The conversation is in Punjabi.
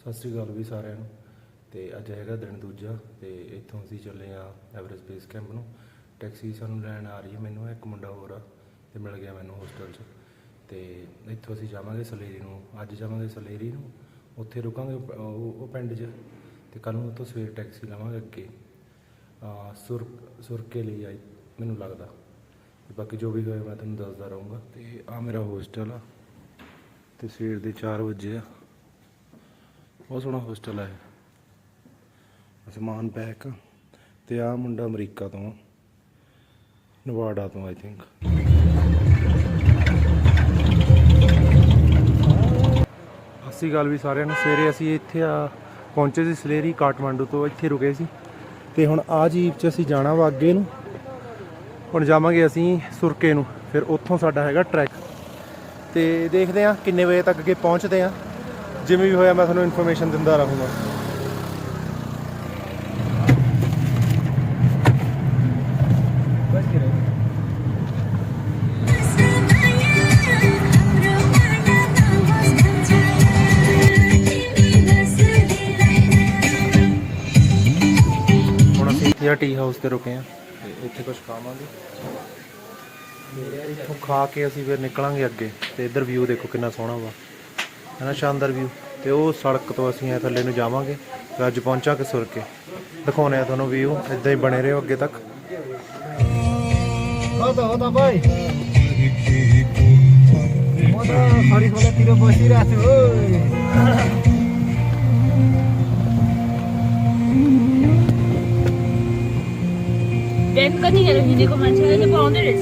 ਸਤਿ ਸ੍ਰੀ ਅਕਾਲ ਵੀ ਸਾਰਿਆਂ ਨੂੰ। ਤੇ ਅੱਜ ਹੈਗਾ ਦਿਨ ਦੂਜਾ ਤੇ ਇੱਥੋਂ ਅਸੀਂ ਚੱਲੇ ਆ ਐਵਰੇਸਟ ਬੇਸ ਕੈਂਪ ਨੂੰ। ਟੈਕਸੀ ਸਾਨੂੰ ਲੈਣ ਆ ਰਹੀ ਹੈ ਮੈਨੂੰ, ਇੱਕ ਮੁੰਡਾ ਹੋਰ ਆ ਤੇ ਮਿਲ ਗਿਆ ਮੈਨੂੰ ਹੋਸਟਲ 'ਚ। ਤੇ ਇੱਥੋਂ ਅਸੀਂ ਜਾਵਾਂਗੇ ਸਲੇਰੀ ਨੂੰ, ਅੱਜ ਜਾਵਾਂਗੇ ਸਲੇਰੀ ਨੂੰ, ਉੱਥੇ ਰੁਕਾਂਗੇ ਉਹ ਉਹ ਪਿੰਡ 'ਚ ਤੇ ਕੱਲ ਨੂੰ ਉੱਥੋਂ ਸਵੇਰ ਟੈਕਸੀ ਲਵਾਂਗੇ ਅੱਗੇ। ਆ, ਸੁਰ ਸੁਰਕੇ ਲਈ ਆਈ, ਮੈਨੂੰ ਲੱਗਦਾ। ਤੇ ਬਾਕੀ ਜੋ ਵੀ ਹੋਇਆ ਮੈਂ ਤੁਹਾਨੂੰ ਦੱਸਦਾ ਰਹੂੰਗਾ। ਤੇ ਆ ਮੇਰਾ ਹੋਸਟਲ ਆ। ਤੇ ਸਵੇਰ ਦੇ 4 ਵਜੇ ਆ। ਬਹੁਤ ਸੋਹਣਾ ਹੋਸਟਲ ਹੈ ਅਸਮਾਨ ਪੈਕ ਤੇ ਆ ਮੁੰਡਾ ਅਮਰੀਕਾ ਤੋਂ, ਨਵਾਡਾ ਤੋਂ ਆਈ ਥਿੰਕ ਅਸੀਂ ਗੱਲ ਵੀ ਸਾਰਿਆਂ ਨੂੰ, ਸਵੇਰੇ ਅਸੀਂ ਇੱਥੇ ਆ, ਪਹੁੰਚੇ ਸੀ ਸਲੇਰੀ ਕਾਠਮੰਡੂ ਤੋਂ, ਇੱਥੇ ਰੁਕੇ ਸੀ। ਤੇ ਹੁਣ ਆ ਜੀਪ 'ਚ ਅਸੀਂ ਜਾਣਾ ਵਾ ਅੱਗੇ ਨੂੰ। ਹੁਣ ਜਾਵਾਂਗੇ ਅਸੀਂ ਸੁਰਕੇ ਨੂੰ, ਫਿਰ ਉੱਥੋਂ ਸਾਡਾ ਹੈਗਾ ਟਰੈਕ। ਤੇ ਦੇਖਦੇ ਆ ਕਿੰਨੇ ਵਜੇ ਤੱਕ ਅੱਗੇ ਪਹੁੰਚਦੇ ਆ ਜਿਵੇਂ ਵੀ ਹੋਇਆ, ਮੈਂ ਤੁਹਾਨੂੰ ਇਨਫੋਰਮੇਸ਼ਨ ਦਿੰਦਾ ਰਹੂੰਗਾ। ਹੁਣ ਅਸੀਂ ਟੀ ਹਾਊਸ ਤੇ ਰੁਕੇ ਆ ਤੇ ਇੱਥੇ ਕੁਝ ਖਾਵਾਂਗੇ। ਤੇ ਇੱਥੋਂ ਖਾ ਕੇ ਅਸੀਂ ਫਿਰ ਨਿਕਲਾਂਗੇ ਅੱਗੇ। ਤੇ ਇੱਧਰ ਵਿਊ ਦੇਖੋ ਕਿੰਨਾ ਸੋਹਣਾ ਵਾ। ਹੈ ਨਾ ਸ਼ਾਨਦਾਰ ਵਿਊ ਤੇ ਉਹ ਸੜਕ ਤੋਂ ਅਸੀਂ ਐ ਥੱਲੇ ਨੂੰ ਜਾਵਾਂਗੇ ਤੇ ਅੱਜ ਪਹੁੰਚਾਂਗੇ ਸੁਰ ਕੇ ਦਿਖਾਉਣੇ ਆ ਤੁਹਾਨੂੰ ਵਿਊ ਇਦਾਂ ਹੀ ਬਣੇ ਰਹੋ ਅੱਗੇ ਤੱਕ होता होता भाइ म त खरी खोलातिर बसिरहेको छु ओइ बिहान कतिखेर हिँडेको मान्छेले चाहिँ पाउँदो रहेछ